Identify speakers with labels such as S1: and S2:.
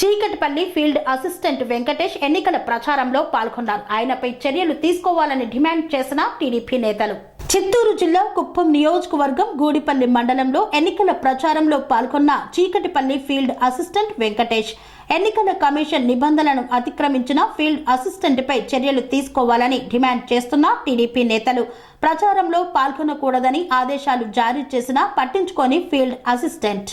S1: చీకటిపల్లి field assistant Venkatesh ఎన్నికల ప్రచారంలో పాల్గొన్నారు. ఆయనపై చర్యలు తీసుకోవాలని డిమాండ్ చేసిన టీడీపీ నేతలు. చిత్తూరు జిల్లా కుప్పం నియోజకవర్గం గూడిపల్లి మండలంలో ఎన్నికల ప్రచారంలో పాల్గొన్న చీకటిపల్లి ఫీల్డ్ అసిస్టెంట్ వెంకటేష్ ఎన్నికల కమిషన్ నిబంధనలను అతిక్రమించిన ఫీల్డ్ అసిస్టెంట్ పై చర్యలు తీసుకోవాలని డిమాండ్ చేస్తున్న టీడీపీ నేతలు. ప్రచారంలో పాల్గొనకూడదని ఆదేశాలు జారీ చేసినా పట్టించుకోని ఫీల్డ్ అసిస్టెంట్.